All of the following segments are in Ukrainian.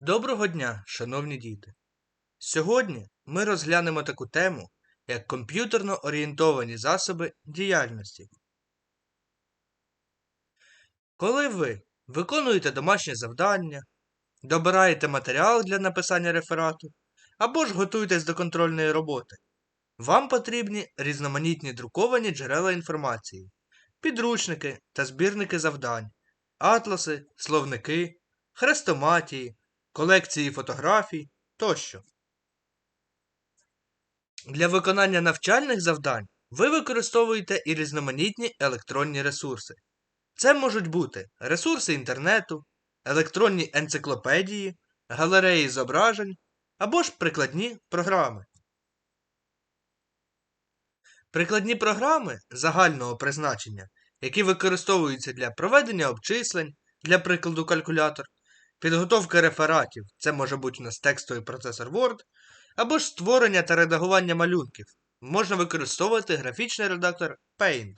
Доброго дня, шановні діти! Сьогодні ми розглянемо таку тему, як комп'ютерно орієнтовані засоби діяльності. Коли ви виконуєте домашнє завдання, добираєте матеріал для написання реферату або ж готуєтесь до контрольної роботи, вам потрібні різноманітні друковані джерела інформації, підручники та збірники завдань, атласи, словники, хрестоматії, колекції фотографій тощо. Для виконання навчальних завдань ви використовуєте і різноманітні електронні ресурси. Це можуть бути ресурси інтернету, електронні енциклопедії, галереї зображень або ж прикладні програми. Прикладні програми загального призначення, які використовуються для проведення обчислень, для прикладу калькулятор, підготовки рефератів це може бути у нас текстовий процесор Word, або ж створення та редагування малюнків. Можна використовувати графічний редактор Paint.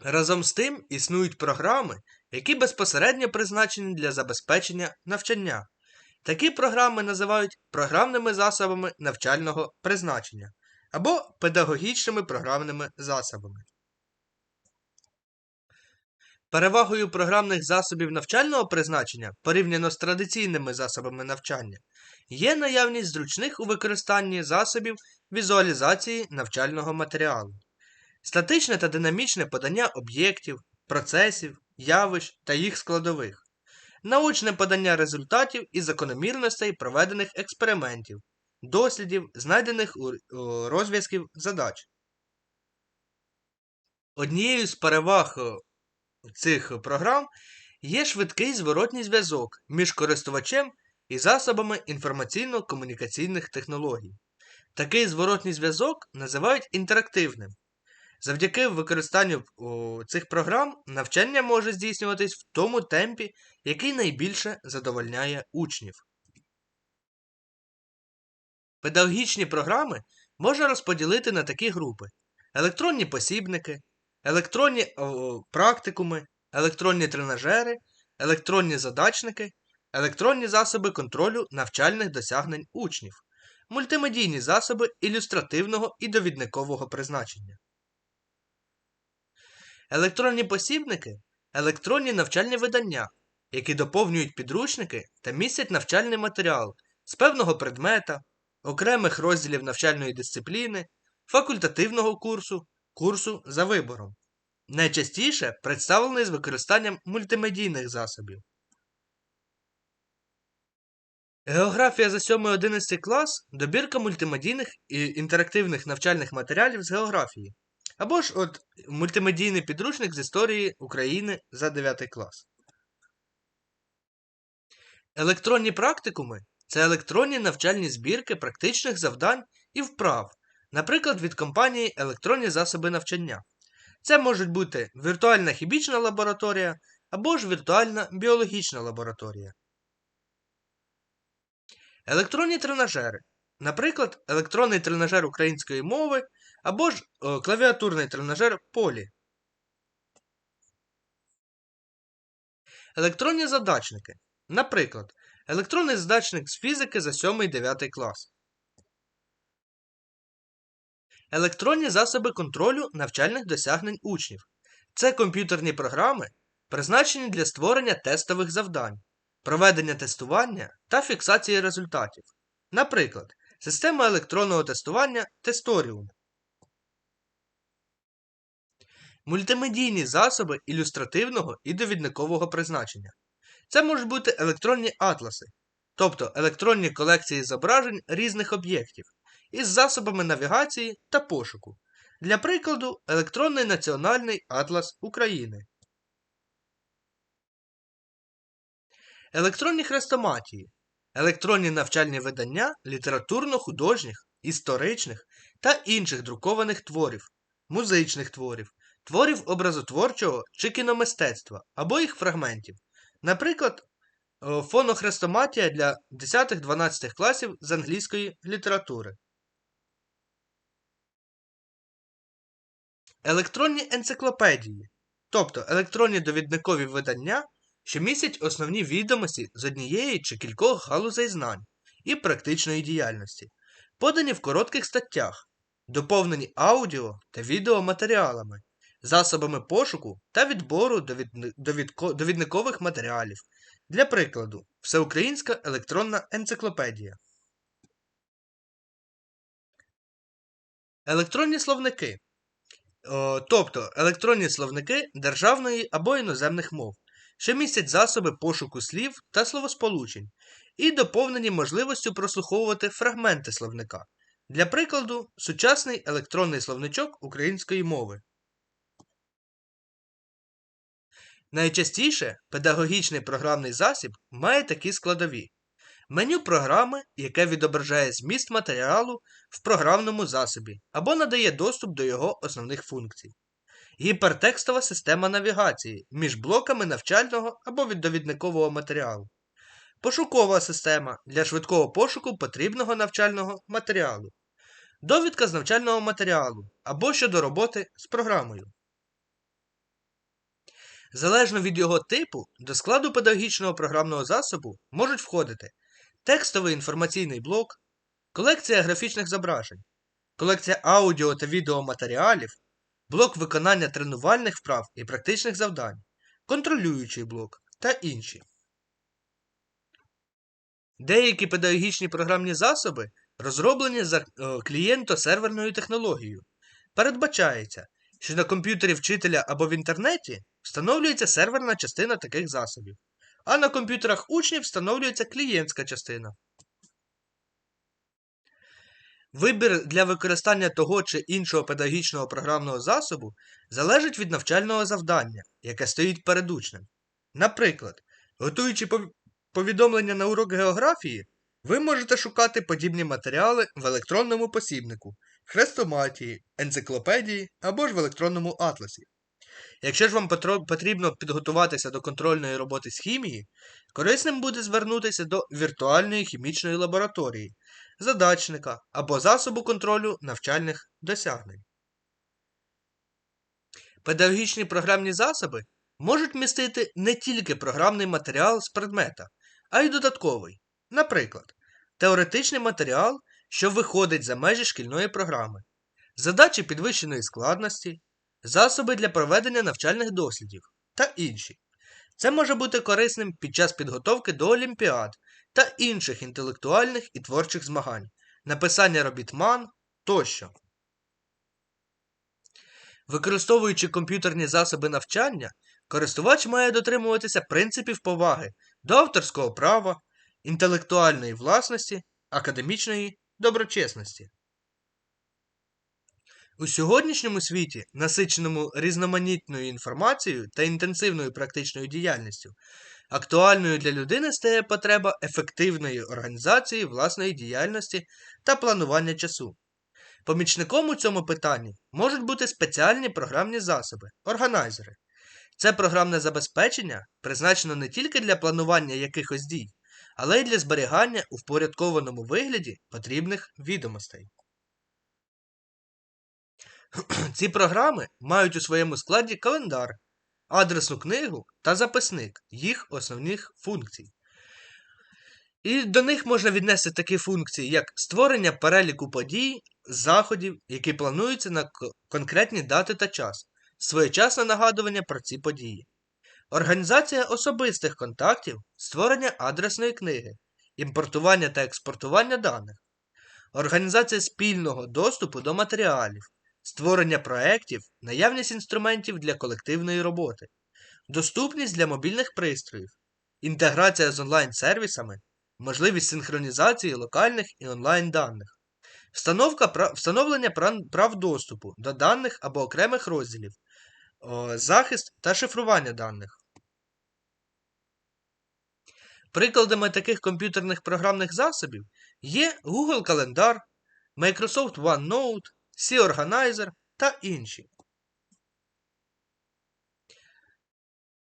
Разом з тим існують програми, які безпосередньо призначені для забезпечення навчання. Такі програми називають програмними засобами навчального призначення або педагогічними програмними засобами. Перевагою програмних засобів навчального призначення порівняно з традиційними засобами навчання є наявність зручних у використанні засобів візуалізації навчального матеріалу, статичне та динамічне подання об'єктів, процесів, явищ та їх складових, научне подання результатів і закономірностей проведених експериментів, дослідів, знайдених у розв'язків задач. Однією з переваг цих програм є швидкий зворотній зв'язок між користувачем і засобами інформаційно-комунікаційних технологій. Такий зворотній зв'язок називають інтерактивним. Завдяки використанню цих програм навчання може здійснюватись в тому темпі, який найбільше задовольняє учнів. Педагогічні програми можна розподілити на такі групи: електронні посібники, електронні о, практикуми, електронні тренажери, електронні задачники, електронні засоби контролю навчальних досягнень учнів, мультимедійні засоби ілюстративного і довідникового призначення. Електронні посібники електронні навчальні видання, які доповнюють підручники та містять навчальний матеріал з певного предмета, окремих розділів навчальної дисципліни, факультативного курсу, курсу за вибором. Найчастіше представлений з використанням мультимедійних засобів. Географія за 7-11 клас добірка мультимедійних і інтерактивних навчальних матеріалів з географії. Або ж от мультимедійний підручник з історії України за 9 клас. Електронні практикуми це електронні навчальні збірки практичних завдань і вправ, наприклад, від компанії Електронні засоби навчання. Це можуть бути віртуальна хімічна лабораторія або ж віртуальна біологічна лабораторія. Електронні тренажери. Наприклад, електронний тренажер української мови або ж клавіатурний тренажер полі. Електронні задачники. Наприклад, електронний задачник з фізики за 7-9 клас. Електронні засоби контролю навчальних досягнень учнів. Це комп'ютерні програми, призначені для створення тестових завдань, проведення тестування та фіксації результатів. Наприклад, система електронного тестування Тесторіум. Мультимедійні засоби ілюстративного і довідникового призначення. Це можуть бути електронні атласи, тобто електронні колекції зображень різних об'єктів із засобами навігації та пошуку. Для прикладу, електронний національний атлас України. Електронні хрестоматії. Електронні навчальні видання літературно-художніх, історичних та інших друкованих творів, музичних творів, творів образотворчого чи кіномистецтва або їх фрагментів. Наприклад, фонохрестоматія для 10-12 класів з англійської літератури. Електронні енциклопедії, тобто електронні довідникові видання, що містять основні відомості з однієї чи кількох галузей знань і практичної діяльності, подані в коротких статтях, доповнені аудіо та відеоматеріалами, засобами пошуку та відбору довідникових матеріалів. Для прикладу, Всеукраїнська електронна енциклопедія. Електронні словники. Тобто електронні словники державної або іноземних мов, що містять засоби пошуку слів та словосполучень, і доповнені можливістю прослуховувати фрагменти словника. Для прикладу, сучасний електронний словничок української мови. Найчастіше педагогічний програмний засіб має такі складові: меню програми, яке відображає зміст матеріалу в програмному засобі або надає доступ до його основних функцій, гіпертекстова система навігації між блоками навчального або довідникового матеріалу, пошукова система для швидкого пошуку потрібного навчального матеріалу, довідка з навчального матеріалу або щодо роботи з програмою. Залежно від його типу, до складу педагогічного програмного засобу можуть входити текстовий інформаційний блок, колекція графічних зображень, колекція аудіо та відеоматеріалів, блок виконання тренувальних вправ і практичних завдань, контролюючий блок та інші. Деякі педагогічні програмні засоби розроблені за е, клієнто-серверною технологією. Передбачається, що на комп'ютері вчителя або в інтернеті встановлюється серверна частина таких засобів, а на комп'ютерах учнів встановлюється клієнтська частина. Вибір для використання того чи іншого педагогічного програмного засобу залежить від навчального завдання, яке стоїть перед учнем. Наприклад, готуючи повідомлення на урок географії, ви можете шукати подібні матеріали в електронному посібнику, хрестоматії, енциклопедії або ж в електронному атласі. Якщо ж вам потрібно підготуватися до контрольної роботи з хімії, корисним буде звернутися до віртуальної хімічної лабораторії, задачника або засобу контролю навчальних досягнень. Педагогічні програмні засоби можуть містити не тільки програмний матеріал з предмета, а й додатковий, наприклад, теоретичний матеріал, що виходить за межі шкільної програми, задачі підвищеної складності, засоби для проведення навчальних дослідів та інші. Це може бути корисним під час підготовки до олімпіад та інших інтелектуальних і творчих змагань, написання робіт МАН тощо. Використовуючи комп'ютерні засоби навчання, користувач має дотримуватися принципів поваги до авторського права, інтелектуальної власності, академічної доброчесності. У сьогоднішньому світі, насиченому різноманітною інформацією та інтенсивною практичною діяльністю, актуальною для людини стає потреба ефективної організації власної діяльності та планування часу. Помічником у цьому питанні можуть бути спеціальні програмні засоби, органайзери. Це програмне забезпечення призначено не тільки для планування якихось дій, але й для зберігання у впорядкованому вигляді потрібних відомостей. Ці програми мають у своєму складі календар, адресну книгу та записник їх основних функцій. І до них можна віднести такі функції, як створення переліку подій, заходів, які плануються на конкретні дати та час, своєчасне нагадування про ці події, організація особистих контактів, створення адресної книги, імпортування та експортування даних, організація спільного доступу до матеріалів, створення проєктів, наявність інструментів для колективної роботи, доступність для мобільних пристроїв, інтеграція з онлайн-сервісами, можливість синхронізації локальних і онлайн даних, встановка, встановлення прав доступу до даних або окремих розділів, захист та шифрування даних. Прикладами таких комп'ютерних програмних засобів є Google Календар, Microsoft OneNote, C-Organizer та інші.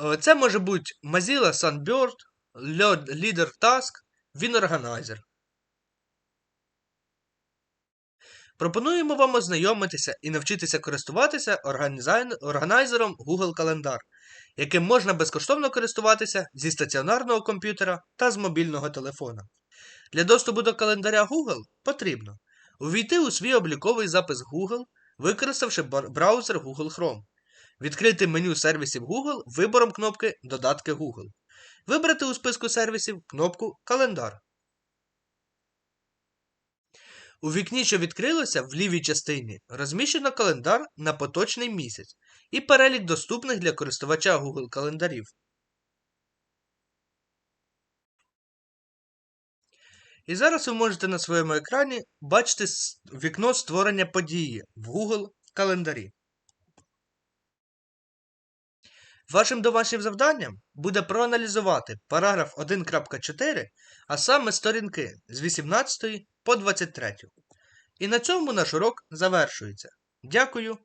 Е, Це може бути Mozilla Sunbird, Leader Task, WinOrganizer. Пропонуємо вам ознайомитися і навчитися користуватися органайзером Google Календар, яким можна безкоштовно користуватися зі стаціонарного комп'ютера та з мобільного телефона. Для доступу до календаря Google потрібно увійти у свій обліковий запис Google, використавши браузер Google Chrome, відкрити меню сервісів Google вибором кнопки Додатки Google, вибрати у списку сервісів кнопку Календар. У вікні, що відкрилося в лівій частині, розміщено календар на поточний місяць і перелік доступних для користувача Google календарів. І зараз ви можете на своєму екрані бачити вікно створення події в Google календарі. Вашим домашнім завданням буде проаналізувати параграф 1.4, а саме сторінки з 18 по 23. І на цьому наш урок завершується. Дякую